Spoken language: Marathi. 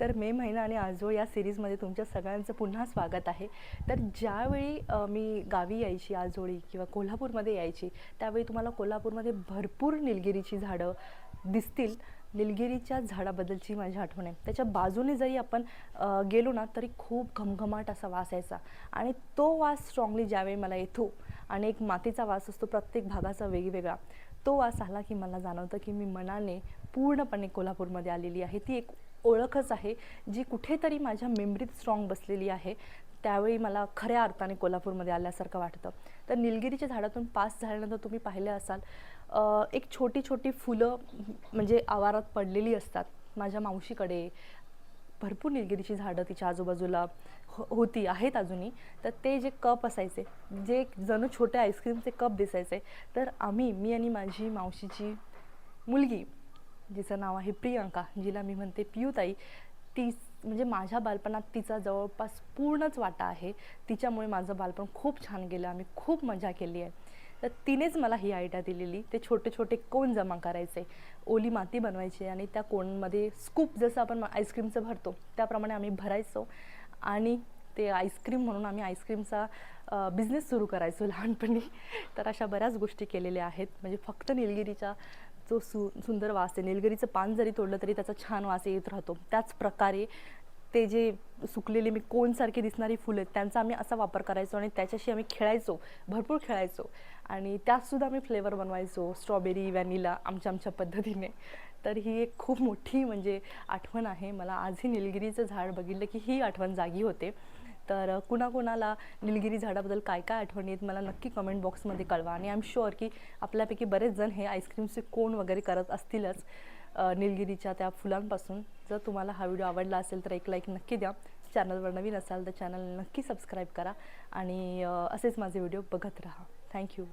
तर मे महिना आणि आजोळ या सिरीजमध्ये तुमच्या सगळ्यांचं पुन्हा स्वागत आहे. तर ज्यावेळी मी गावी यायची आजोळी किंवा कोल्हापूरमध्ये यायची त्यावेळी तुम्हाला कोल्हापूरमध्ये भरपूर निलगिरीची झाडं दिसतील. निलगिरीच्या झाडाबद्दलची माझी आठवण आहे. त्याच्या बाजूने जरी आपण गेलो ना तरी खूप घमघमाट असा वास यायचा. आणि तो वास स्ट्रॉंगली ज्यावेळी मला येतो आणि एक मातीचा वास असतो प्रत्येक भागाचा वेगवेगळा. तो वास आला की मला जाणवतं की मी मनाने पूर्णपणे कोल्हापूरमध्ये आलेली आहे. ती एक ओळखच आहे जी कुठेतरी माझ्या मेमरीत स्ट्रॉंग बसलेली आहे. त्यावेळी मला खऱ्या अर्थाने कोल्हापूरमध्ये आल्यासारखं वाटतं. तर निलगिरीच्या झाडातून पास झाल्यानंतर तुम्ही पाहिले असाल एक छोटी छोटी फुलं म्हणजे आवारात पडलेली असतात. माझ्या मावशीकडे भरपूर निलगिरीची झाडं तिच्या आजूबाजूला हो होती आहेत अजूनही. तर ते जे कप असायचे जे जणू छोटे आईस्क्रीमचे कप दिसायचे तर आम्ही मी आणि माझी मावशीची मुलगी जिचं नाव आहे प्रियंका जिला मी म्हणते पियूताई ती म्हणजे माझ्या बालपणात तिचा जवळपास पूर्णच वाटा आहे. तिच्यामुळे माझं बालपण खूप छान गेलं. आम्ही खूप मजा केली आहे. तर तिनेच मला ही आयडिया दिलेली. ते छोटे छोटे कोन जमा करायचे? ओली माती बनवायची आणि त्या कोनमध्ये स्कूप जसं आपण आईस्क्रीमचं भरतो त्याप्रमाणे आम्ही भरायचो. आणि ते आईस्क्रीम म्हणून आम्ही आईस्क्रीमचा बिझनेस सुरू करायचो लहानपणी. तर अशा बऱ्याच गोष्टी केलेल्या आहेत. म्हणजे फक्त निलगिरीच्या जो सु सुंदर वास आहे निलगिरीचं पान जरी तोडलं तरी त्याचा छान वास येत राहतो. त्याच प्रकारे ते जे सुकलेले मी कोणसारखे दिसणारी फुलं आहेत त्यांचा आम्ही असा वापर करायचो आणि त्याच्याशी आम्ही खेळायचो भरपूर खेळायचो. आणि त्यातसुद्धा आम्ही फ्लेवर बनवायचो स्ट्रॉबेरी व्हॅनिला आमच्या आमच्या पद्धतीने. तर ही एक खूप मोठी म्हणजे आठवण आहे. मला आजही निलगिरीचं झाड बघितलं की ही आठवण जागी होते. तर कुणाकुणाला निलगिरी झाडाबद्दल काय काय आठवणी आहेत मला नक्की कमेंट बॉक्समध्ये कळवा. आणि आय एम शुअर की आपल्यापैकी बरेच जण हे आईस्क्रीमचे कोण वगैरे करत असतीलच. निलगिरीच्या त्या फुलांपासून. जर तुम्हाला हा व्हिडिओ आवडला असेल तर एक लाईक नक्की द्या. चॅनलवर नवीन असाल तर चॅनल नक्की सबस्क्राईब करा आणि असेच माझे व्हिडिओ बघत राहा. थँक्यू